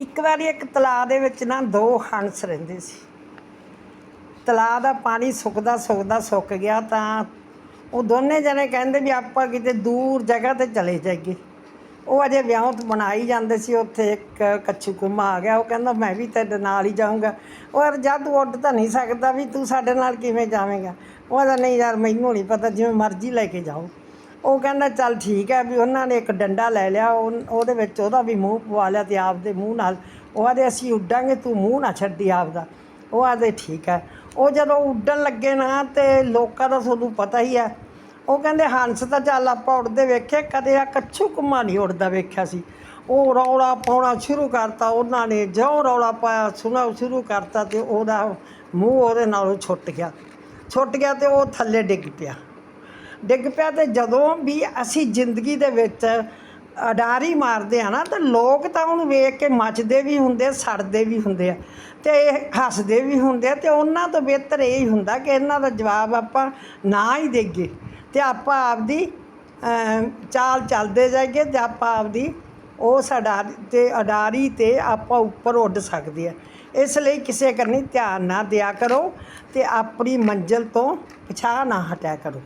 ਇੱਕ ਵਾਰੀ ਇੱਕ ਤਲਾਅ ਦੇ ਵਿੱਚ ਨਾ ਦੋ ਹੰਸ ਰਹਿੰਦੇ ਸੀ। ਤਲਾਅ ਦਾ ਪਾਣੀ ਸੁੱਕਦਾ ਸੁੱਕਦਾ ਸੁੱਕ ਗਿਆ ਤਾਂ ਉਹ ਦੋਨੇ ਜਣੇ ਕਹਿੰਦੇ ਵੀ ਆਪਾਂ ਕਿਤੇ ਦੂਰ ਜਗ੍ਹਾ ਤੇ ਚਲੇ ਜਾਈਏ। ਉਹ ਅਜੇ ਵਿਆਹ ਤੋਂ ਬਣਾਈ ਜਾਂਦੇ ਸੀ, ਉੱਥੇ ਇੱਕ ਕੱਛੂ ਕੁਮਾ ਆ ਗਿਆ। ਉਹ ਕਹਿੰਦਾ, ਮੈਂ ਵੀ ਤੇਰੇ ਨਾਲ ਹੀ ਜਾਊਂਗਾ। ਉਹ ਯਾਰ ਜਦ ਤੂੰ ਉੱਡ ਤਾਂ ਨਹੀਂ ਸਕਦਾ ਵੀ ਤੂੰ ਸਾਡੇ ਨਾਲ ਕਿਵੇਂ ਜਾਵੇਂਗਾ? ਉਹ ਕਹਿੰਦਾ, ਨਹੀਂ ਯਾਰ, ਮੈਨੂੰ ਨਹੀਂ ਪਤਾ, ਜਿਵੇਂ ਮਰਜ਼ੀ ਲੈ ਕੇ ਜਾਓ। ਉਹ ਕਹਿੰਦਾ, ਚੱਲ ਠੀਕ ਹੈ ਵੀ ਉਹਨਾਂ ਨੇ ਇੱਕ ਡੰਡਾ ਲੈ ਲਿਆ, ਉਹ- ਉਹਦੇ ਵਿੱਚ ਉਹਦਾ ਵੀ ਮੂੰਹ ਪਵਾ ਲਿਆ ਤੇ ਆਪਦੇ ਮੂੰਹ ਨਾਲ। ਉਹ ਆਦੇ ਅਸੀਂ ਉੱਡਾਂਗੇ, ਤੂੰ ਮੂੰਹ ਨਾ ਛੱਡੀ ਆਪਦਾ। ਉਹ ਆਦੇ ਠੀਕ ਹੈ। ਉਹ ਜਦੋਂ ਉੱਡਣ ਲੱਗੇ ਨਾ ਤੇ ਲੋਕਾਂ ਦਾ ਤੁਹਾਨੂੰ ਪਤਾ ਹੀ ਹੈ। ਉਹ ਕਹਿੰਦੇ, ਹੰਸ ਤਾਂ ਚੱਲ ਆਪਾਂ ਉੱਡਦੇ ਵੇਖੇ, ਕਦੇ ਆ ਕੱਛੂ ਕੁੰਮਾ ਨਹੀਂ ਉੱਡਦਾ ਵੇਖਿਆ ਸੀ। ਉਹ ਰੌਲਾ ਪਾਉਣਾ ਸ਼ੁਰੂ ਕਰਤਾ, ਉਹਨਾਂ ਨੇ ਜਿਉਂ ਰੌਲਾ ਪਾਇਆ ਸੁਣਾ ਸ਼ੁਰੂ ਕਰਤਾ ਤੇ ਉਹਦਾ ਮੂੰਹ ਉਹਦੇ ਨਾਲੋਂ ਛੁੱਟ ਗਿਆ। ਛੁੱਟ ਗਿਆ ਤੇ ਉਹ ਥੱਲੇ ਡਿੱਗ ਪਿਆ। ਡਿੱਗ ਪਿਆ ਤੇ ਜਦੋਂ ਵੀ ਅਸੀਂ ਜ਼ਿੰਦਗੀ ਦੇ ਵਿੱਚ ਅਡਾਰੀ ਮਾਰਦੇ ਆ ਨਾ, ਤਾਂ ਲੋਕ ਤਾਂ ਉਹਨੂੰ ਵੇਖ ਕੇ ਮੱਚਦੇ ਵੀ ਹੁੰਦੇ ਸੜਦੇ ਵੀ ਹੁੰਦੇ ਆ ਤੇ ਇਹ ਹੱਸਦੇ ਵੀ ਹੁੰਦੇ ਆ ਤੇ ਉਹਨਾਂ ਤੋਂ ਬਿਹਤਰ ਇਹ ਹੀ ਹੁੰਦਾ ਕਿ ਇਹਨਾਂ ਦਾ ਜਵਾਬ ਆਪਾਂ ਨਾ ਹੀ ਦੇਈਏ ਤੇ ਆਪਾਂ ਆਪਦੀ ਚਾਲ ਚੱਲਦੇ ਜਾਈਏ ਤੇ ਆਪਾਂ ਆਪਦੀ ਉਹ ਸਾਡਾ ਤੇ ਅਡਾਰੀ ਤੇ ਆਪਾਂ ਉੱਪਰ ਉੱਡ ਸਕਦੇ ਆ। ਇਸ ਲਈ ਕਿਸੇ ਕਰਨੀ ਧਿਆਨ ਨਾ ਦਿਆ ਕਰੋ ਤੇ ਆਪਣੀ ਮੰਜ਼ਿਲ ਤੋਂ ਪਿਛਾਹ ਨਾ ਹਟਿਆ ਕਰੋ।